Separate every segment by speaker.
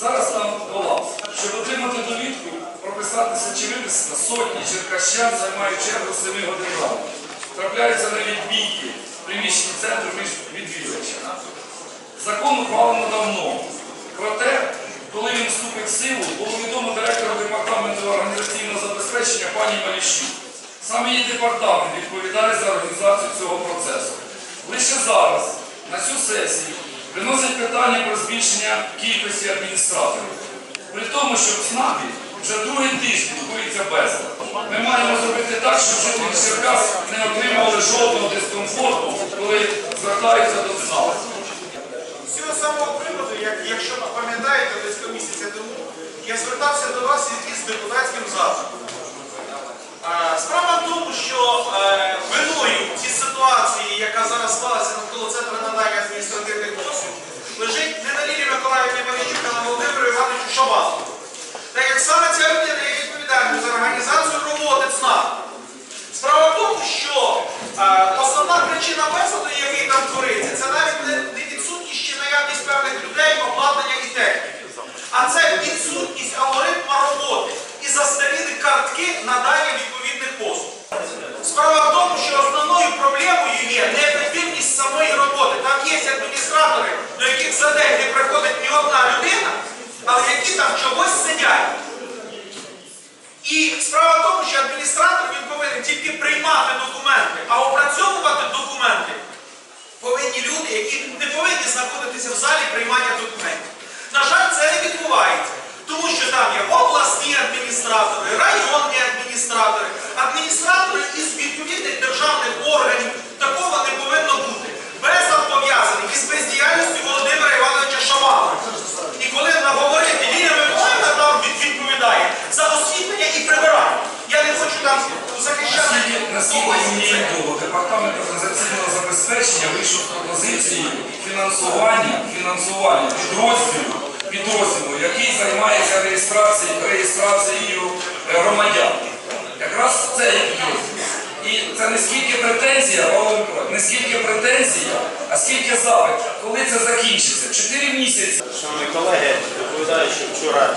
Speaker 1: Зараз там колапс. Щоб отримати довідку, прописатися чи виписати сотні черкащан займають чергу 7 годин ранку. Трапляються навіть бійки в приміщенні центру між відвідувачами. Закон ухвалено давно. Проте, коли він вступить в силу, було відомо директору департаменту організаційного забезпечення пані Маліщук. Саме її департамент відповідає за організацію цього процесу. Лише зараз, на цю сесію, виносять питання про збільшення кількості адміністраторів. При тому, що в СНАПі вже другий тиждень відбувається безлад. Ми маємо зробити так, щоб жителі Черкас не отримували жодного дискомфорту, коли звертаються до СНАПу.
Speaker 2: З цього самого приводу, як, якщо ви пам'ятаєте, десь місяця тому, я звертався до вас із депутатським запитом. А, Справа в тому, що е, виною в цій ситуації, яка зараз склалася навколо центру надання адміністративних послуг, лежить не на Лілії Миколаївні Малічук, а на Володимиру Івановичу Шабасу. Так як саме ця людина є відповідальною за організацію роботи ЦНАП. Справа в тому, що е, основна причина безладу, який там твориться, це навіть не, не відсутність чи наявність певних людей, обладнання і техніки. А це відсутність алгоритму роботи і застарілі картки надання відповідних послуг. Справа в тому, що основною проблемою є неефективність самої роботи. Там є адміністратори, до яких за день не приходить ні одна людина, але які там чогось сидять. І справа в тому, що адміністратор він повинен тільки приймати документи, а опрацьовувати документи повинні люди, які не повинні знаходитися в залі приймання документів. На жаль, це не відбувається, тому що там є обласні адміністратори, районні адміністратори, адміністратори із відповідних державних органів. Такого не повинно бути. Безлад пов'язаний із бездіяльністю Володимира Івановича Шамала. І коли наговорити, Ліна Миколаївна там відповідає за освітлення і прибирання. Я не хочу там захищати.
Speaker 1: Відомо, департамент організаційного забезпечення вийшов з пропозицією фінансування, фінансування підрозділу, реєстрацією, е, громадян. Якраз це є. І це не скільки претензія, не скільки претензія, а скільки запит. Коли це закінчиться? Чотири місяці.
Speaker 3: Шановні колеги, доповідаю, що вчора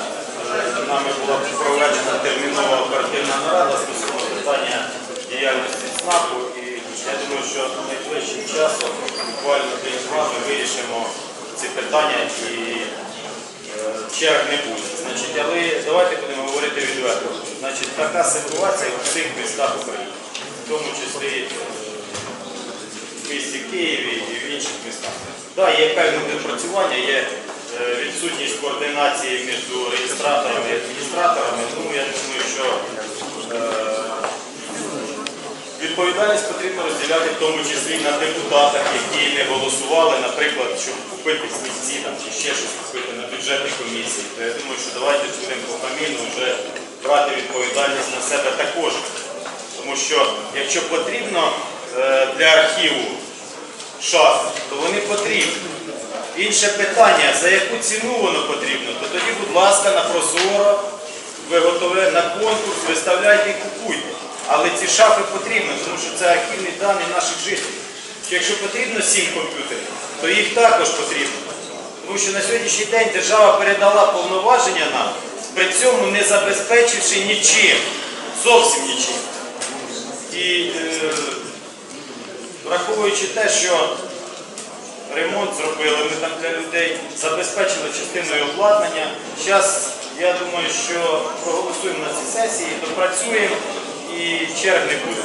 Speaker 3: е, нами була проведена термінова оперативна нарада стосовно питання діяльності ЦНАПу і я думаю, що найближчим часом, буквально день-два, ми вирішимо ці питання і е, черг не буде. Значить, але давайте відверто. Значить, така ситуація в всіх містах України, в тому числі е, в місті Києві і в інших містах. Так, є певне відпрацювання, є е, відсутність координації між реєстраторами і адміністраторами, тому я думаю, що е, відповідальність потрібно розділяти в тому числі на депутатах, які не голосували, наприклад, щоб купити смітці чи ще щось купити бюджетній комісії. То я думаю, що давайте будемо пофамільно вже брати відповідальність на себе також. Тому що якщо потрібно е, для архіву шаф, то вони потрібні. Інше питання, за яку ціну воно потрібно, то тоді, будь ласка, на прозоро, виготовляйте на конкурс, виставляйте і купуйте. Але ці шафи потрібні, тому що це архівні дані наших жителів. Якщо потрібно 7 комп'ютерів, то їх також потрібно. Тому що на сьогоднішній день держава передала повноваження нам, при цьому не забезпечивши нічим, зовсім нічим. І е, враховуючи те, що ремонт зробили ми там для людей, забезпечили частиною обладнання. Зараз, я думаю, що проголосуємо на цій сесії, допрацюємо і черг не буде.